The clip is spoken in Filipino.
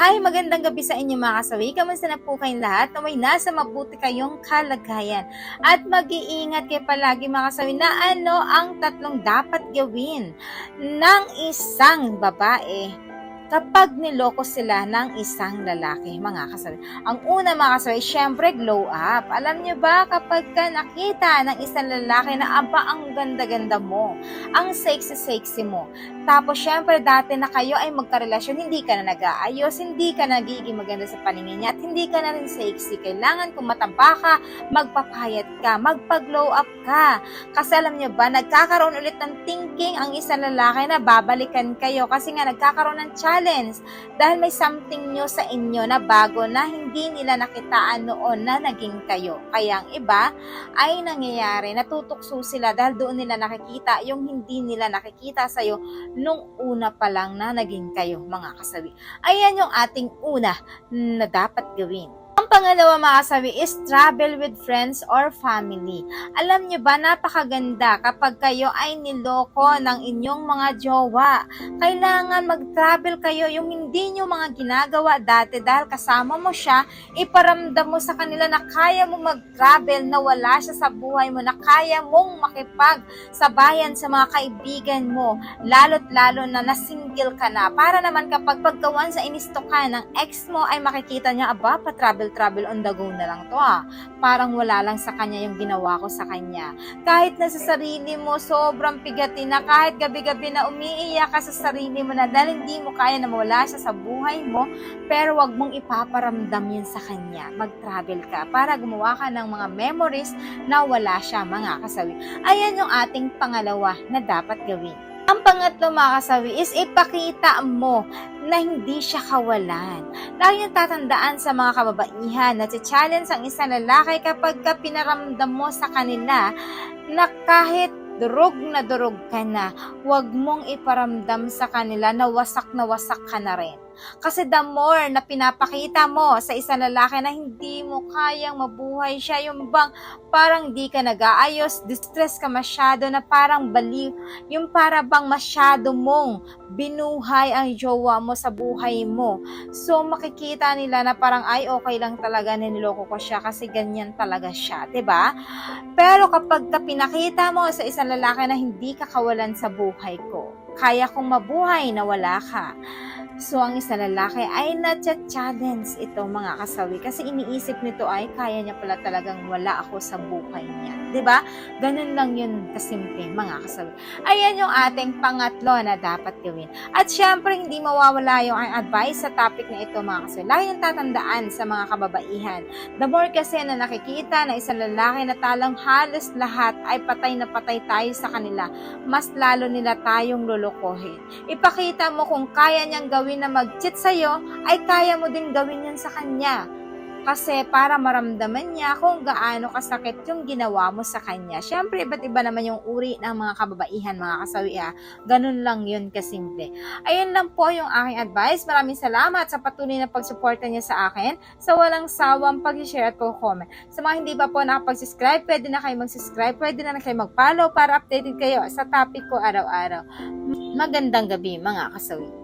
Hi, magandang gabi sa inyo mga kasawi. Kamusta na po kayong lahat? Naway nasa mabuti kayong kalagayan. At mag-iingat kayo palagi mga kasawi na ano ang tatlong dapat gawin ng isang babae kapag niloko sila ng isang lalaki, mga kasawi. Ang una mga kasawi, syempre glow up. Alam nyo ba kapag ka nakita ng isang lalaki na aba ang ganda-ganda mo, ang sexy-sexy mo, tapos, syempre, dati na kayo ay magkarelasyon, hindi ka na nag-aayos, hindi ka nagiging maganda sa paningin niya, at hindi ka na rin sexy. Kailangan kung mataba ka, magpapayat ka, magpa-glow up ka. Kasi alam niyo ba, nagkakaroon ulit ng thinking ang isang lalaki na babalikan kayo kasi nga nagkakaroon ng challenge dahil may something new sa inyo na bago na hindi nila nakitaan noon na naging kayo. Kaya ang iba ay nangyayari, natutukso sila dahil doon nila nakikita yung hindi nila nakikita sa'yo nung una pa lang na naging kayo mga kasawi. Ayan yung ating una na dapat gawin. Ang pangalawa mga is travel with friends or family. Alam nyo ba, napakaganda kapag kayo ay niloko ng inyong mga jowa. Kailangan mag-travel kayo yung hindi nyo mga ginagawa dati dahil kasama mo siya, iparamdam mo sa kanila na kaya mo mag-travel, na wala siya sa buhay mo, na kaya mong makipag sabayan sa mga kaibigan mo, lalo't lalo na nasingle ka na. Para naman kapag pagkawan sa inisto ka ng ex mo ay makikita niya, aba, pa-travel-travel on the go na lang to ah. Parang wala lang sa kanya yung ginawa ko sa kanya. Kahit na sa sarili mo, sobrang pigatin na kahit gabi-gabi na umiiyak ka sa sarili mo na dahil hindi mo kaya na mawala siya sa buhay mo, pero wag mong ipaparamdam yun sa kanya. Mag-travel ka para gumawa ka ng mga memories na wala siya mga kasawi. Ayan yung ating pangalawa na dapat gawin. Ang pangatlo mga kasawi is ipakita mo na hindi siya kawalan. Lagi yung tatandaan sa mga kababaihan na challenge ang isang lalaki kapag ka pinaramdam mo sa kanila na kahit durog na durog ka na, huwag mong iparamdam sa kanila na wasak na wasak ka na rin. Kasi the more na pinapakita mo sa isang lalaki na hindi mo kayang mabuhay siya, yung bang parang di ka nag-aayos, distress ka masyado na parang baliw, yung para bang masyado mong binuhay ang jowa mo sa buhay mo. So makikita nila na parang ay okay lang talaga niloko ko siya kasi ganyan talaga siya, 'di ba? Pero kapag ka pinakita mo sa isang lalaki na hindi ka kawalan sa buhay ko, kaya kong mabuhay na wala ka. So, ang isang lalaki ay natcha-challenge ito mga kasawi kasi iniisip nito ay kaya niya pala talagang wala ako sa buhay niya. ba? Ganun lang yun kasimple mga kasawi. Ayan yung ating pangatlo na dapat gawin. At syempre, hindi mawawala yung advice sa topic na ito mga kasawi. Lagi yung tatandaan sa mga kababaihan. The more kasi na nakikita na isang lalaki na talang halos lahat ay patay na patay tayo sa kanila, mas lalo nila tayong lulukohin. Ipakita mo kung kaya niyang gawin na mag-cheat sa'yo, ay kaya mo din gawin yan sa kanya. Kasi para maramdaman niya kung gaano kasakit yung ginawa mo sa kanya. Siyempre, iba't iba naman yung uri ng mga kababaihan, mga kasawi ah. Ganun lang yun kasimple. Ayun lang po yung aking advice. Maraming salamat sa patuloy na pagsuporta niya sa akin sa walang sawang pag-share at comment. Sa mga hindi pa po nakapag-subscribe, pwede na kayo mag-subscribe, pwede na, na kayo mag-follow para updated kayo sa topic ko araw-araw. Magandang gabi mga kasawi.